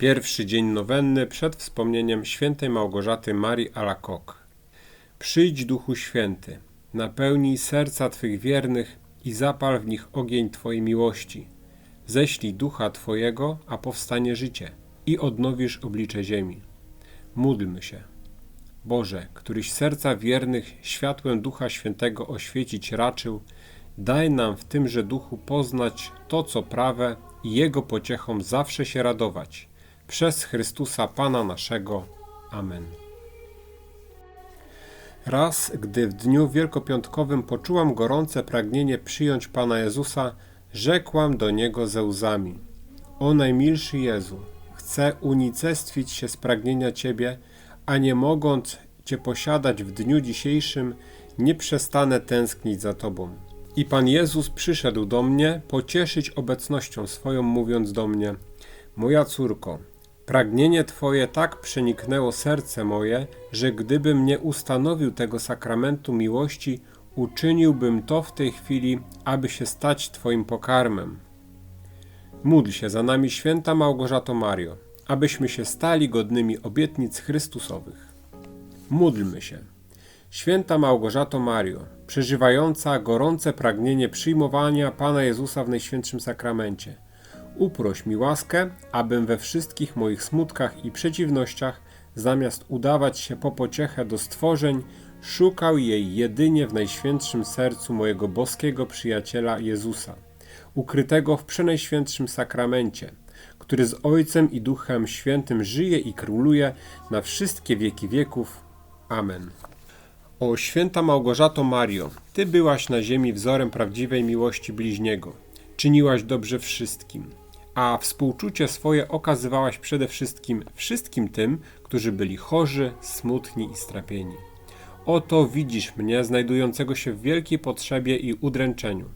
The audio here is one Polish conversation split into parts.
Pierwszy dzień nowenny przed wspomnieniem świętej Małgorzaty Marii Alacoque. Przyjdź Duchu Święty, napełnij serca Twych wiernych i zapal w nich ogień Twojej miłości. Ześlij Ducha Twojego, a powstanie życie i odnowisz oblicze ziemi. Módlmy się. Boże, któryś serca wiernych światłem Ducha Świętego oświecić raczył, daj nam w tymże duchu poznać to, co prawe i Jego pociechom zawsze się radować. Przez Chrystusa Pana naszego. Amen. Raz, gdy w dniu wielkopiątkowym poczułam gorące pragnienie przyjąć Pana Jezusa, rzekłam do Niego ze łzami. O najmilszy Jezu, chcę unicestwić się z pragnienia Ciebie, a nie mogąc Cię posiadać w dniu dzisiejszym, nie przestanę tęsknić za Tobą. I Pan Jezus przyszedł do mnie pocieszyć obecnością swoją, mówiąc do mnie: Moja córko, pragnienie Twoje tak przeniknęło serce moje, że gdybym nie ustanowił tego sakramentu miłości, uczyniłbym to w tej chwili, aby się stać Twoim pokarmem. Módl się za nami, święta Małgorzato Mario, abyśmy się stali godnymi obietnic Chrystusowych. Módlmy się. Święta Małgorzato Mario, przeżywająca gorące pragnienie przyjmowania Pana Jezusa w Najświętszym Sakramencie, uproś mi łaskę, abym we wszystkich moich smutkach i przeciwnościach, zamiast udawać się po pociechę do stworzeń, szukał jej jedynie w Najświętszym Sercu mojego boskiego przyjaciela Jezusa, ukrytego w Przenajświętszym Sakramencie, który z Ojcem i Duchem Świętym żyje i króluje na wszystkie wieki wieków. Amen. O święta Małgorzato Mario, Ty byłaś na ziemi wzorem prawdziwej miłości bliźniego. Czyniłaś dobrze wszystkim, a współczucie swoje okazywałaś przede wszystkim wszystkim tym, którzy byli chorzy, smutni i strapieni. Oto widzisz mnie, znajdującego się w wielkiej potrzebie i udręczeniu.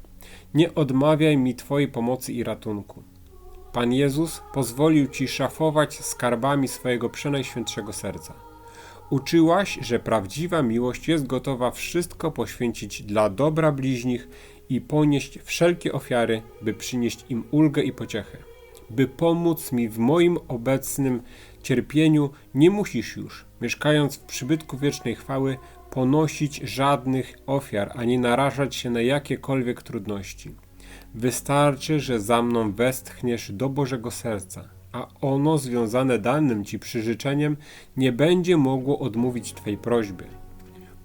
Nie odmawiaj mi Twojej pomocy i ratunku. Pan Jezus pozwolił Ci szafować skarbami swojego przenajświętszego serca. Uczyłaś, że prawdziwa miłość jest gotowa wszystko poświęcić dla dobra bliźnich i ponieść wszelkie ofiary, by przynieść im ulgę i pociechę. By pomóc mi w moim obecnym cierpieniu, nie musisz już, mieszkając w przybytku wiecznej chwały, ponosić żadnych ofiar ani narażać się na jakiekolwiek trudności. Wystarczy, że za mną westchniesz do Bożego Serca, a ono związane danym Ci przyrzeczeniem nie będzie mogło odmówić Twej prośby.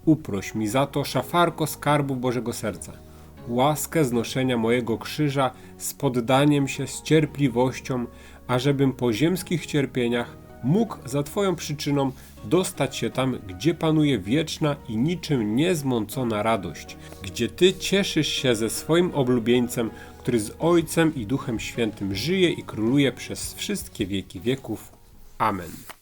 Uproś mi za to szafarko skarbu Bożego Serca, łaskę znoszenia mojego krzyża z poddaniem się, z cierpliwością, ażebym po ziemskich cierpieniach mógł za Twoją przyczyną dostać się tam, gdzie panuje wieczna i niczym niezmącona radość, gdzie Ty cieszysz się ze swoim oblubieńcem, który z Ojcem i Duchem Świętym żyje i króluje przez wszystkie wieki wieków. Amen.